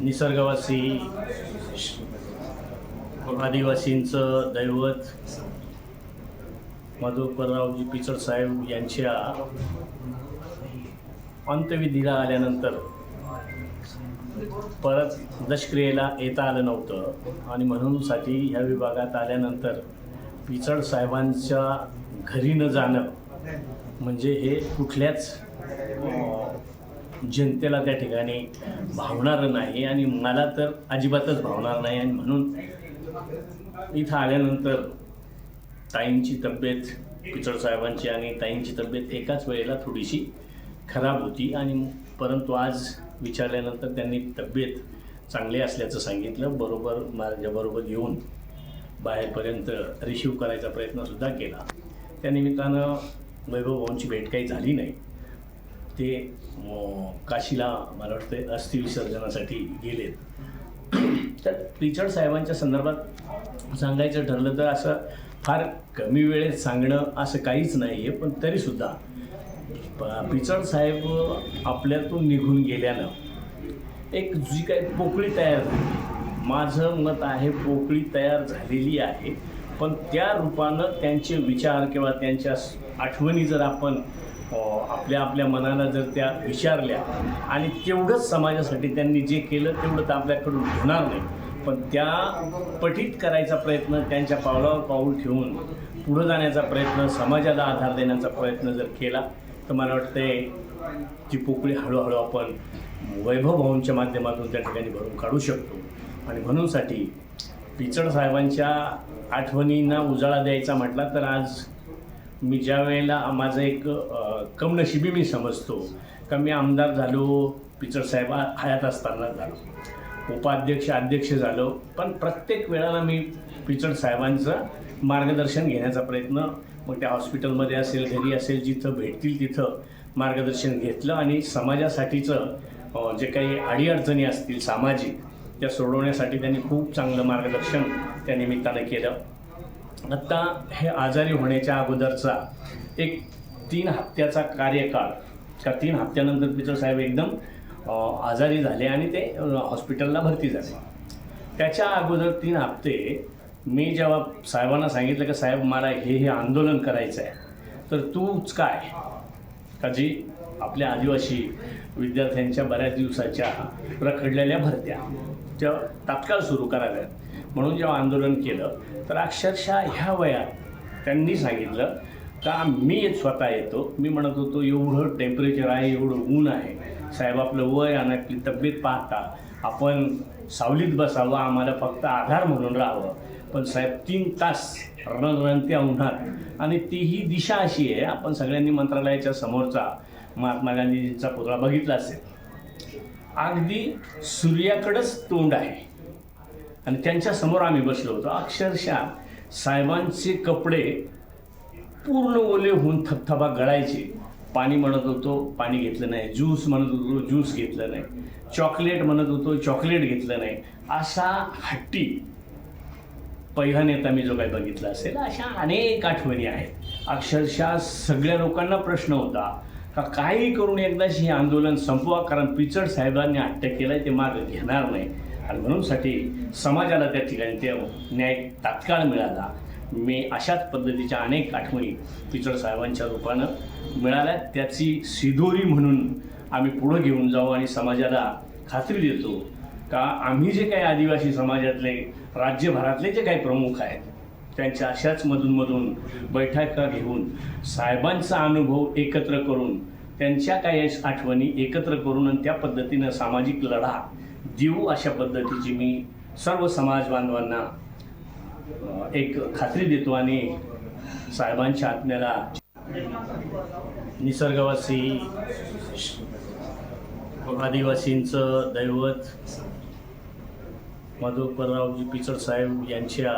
निसर्गवासी आदिवासींचं दैवत मधुकररावजी पिचड साहेब यांच्या अंत्यविधीला आल्यानंतर परत दशक्रियेला येता आलं नव्हतं. आणि म्हणूनसाठी ह्या विभागात आल्यानंतर पिचड साहेबांच्या घरी न जाणं म्हणजे हे कुठल्याच जनतेला त्या ठिकाणी भावणारं नाही आणि मला तर अजिबातच भावणार नाही आणि म्हणून इथं आल्यानंतर ताईंची तब्येत पिचड साहेबांची आणि ताईंची तब्येत एकाच वेळेला थोडीशी खराब होती आणि परंतु आज विचारल्यानंतर त्यांनी तब्येत चांगली असल्याचं सांगितलं बरोबर माझ्याबरोबर येऊन बाहेरपर्यंत रिसीव करायचा प्रयत्नसुद्धा केला. त्या निमित्तानं वैभव भाऊंची भेट काही झाली नाही. ते काशीला मला वाटतं अस्थि विसर्जनासाठी गेलेत. तर रिचर्ड साहेबांच्या संदर्भात सांगायचं ठरलं तर असं फार कमी वेळेत सांगणं असं काहीच नाही आहे पण तरीसुद्धा पिचड साहेब आपल्यातून निघून गेल्यानं एक जी काही पोकळी तयार झाली. माझं मत आहे पोकळी तयार झालेली आहे पण त्या रूपानं त्यांचे विचार किंवा त्यांच्या आठवणी जर आपण आपल्या आपल्या मनाला जर त्या विचारल्या आणि तेवढंच समाजासाठी त्यांनी जे केलं तेवढं तर आपल्याकडून होणार नाही. पण त्या पटीत करायचा प्रयत्न त्यांच्या पावलावर पाऊल ठेवून पुढं जाण्याचा प्रयत्न समाजाला आधार देण्याचा प्रयत्न जर केला तर मला वाटतंय ती पोकळी हळूहळू आपण वैभव भाऊंच्या माध्यमातून त्या ठिकाणी भरून काढू शकतो. आणि म्हणूनसाठी पिचड साहेबांच्या आठवणींना उजाळा द्यायचा म्हटला तर आज मी ज्या वेळेला माझं एक कमनशिबी मी समजतो का मी आमदार झालो पिचड साहेब हयात असताना झालो. उपाध्यक्ष अध्यक्ष झालो पण प्रत्येक वेळाला मी पिचड साहेबांचं मार्गदर्शन घेण्याचा प्रयत्न मग त्या हॉस्पिटलमध्ये असेल घरी असेल जिथं भेटतील तिथं मार्गदर्शन घेतलं आणि समाजासाठीचं जे काही अडीअडचणी असतील सामाजिक त्या सोडवण्यासाठी त्यांनी खूप चांगलं मार्गदर्शन त्या निमित्तानं केलं. आत्ता हे आजारी होण्याच्या अगोदरचा एक तीन हप्त्याचा कार्यकाळ का तीन हप्त्यानंतर पिचर साहेब एकदम आजारी झाले आणि ते हॉस्पिटलला भरती झाले. त्याच्या अगोदर तीन हप्ते मी जेव्हा साहेबांना सांगितलं की साहेब मला हे हे आंदोलन करायचं आहे तर तूच काय? का जी आपल्या आदिवासी विद्यार्थ्यांच्या बऱ्याच दिवसाच्या रखडलेल्या भरत्या त्या तात्काळ सुरू कराव्यात. म्हणून जेव्हा आंदोलन केलं तर अक्षरशः ह्या वयात त्यांनी सांगितलं का मी स्वतः येतो. मी म्हणत होतो एवढं टेम्परेचर आहे एवढं ऊन आहे. साहेब आपलं वय आणि आपली तब्येत पाहता आपण सावलीत बसावं आम्हाला फक्त आधार म्हणून राहावं. पण साहेब तीन तास रणरणत्या उन्हात आणि तीही दिशा अशी आहे आपण सगळ्यांनी मंत्रालयाच्या समोरचा महात्मा गांधीजींचा पुतळा बघितला असेल. अगदी सूर्याकडंच तोंड आहे. आणि त्यांच्यासमोर आम्ही बसलो होतो. अक्षरशः साहेबांचे कपडे पूर्ण ओले होऊन थपथपा गळायचे. पाणी म्हणत होतो पाणी घेतलं नाही. ज्यूस म्हणत होतो ज्यूस घेतलं नाही. चॉकलेट म्हणत होतो चॉकलेट घेतलं नाही. असा हट्टी पहिला नेता मी जो काही बघितला असेल अशा अनेक आठवणी आहेत. अक्षरशः सगळ्या लोकांना प्रश्न होता का काही करून एकदाच हे आंदोलन संपवा कारण पिचड साहेबांनी हट्ट आहे ते मार्ग घेणार नाही. आणि म्हणूनसाठी समाजाला त्या ठिकाणी ते न्याय तात्काळ मिळाला. मी अशाच पद्धतीच्या अनेक आठवणी पिचड साहेबांच्या रूपानं मिळाल्या. त्याची सिदोरी म्हणून आम्ही पुढं घेऊन जाऊ आणि समाजाला खात्री देतो का आम्ही जे काही आदिवासी समाजातले राज्यभरातले जे काही प्रमुख आहेत त्यांच्या अशाच मधूनमधून बैठका घेऊन साहेबांचा अनुभव एकत्र करून त्यांच्या काही आठवणी एकत्र करून आणि त्या पद्धतीनं सामाजिक लढा देऊ अशा पद्धतीची मी सर्व समाज बांधवांना एक खात्री देतो आणि साहेबांच्या आत्म्याला निसर्गवासी आदिवासींचं दैवत मधुकररावजी पिचड साहेब यांच्या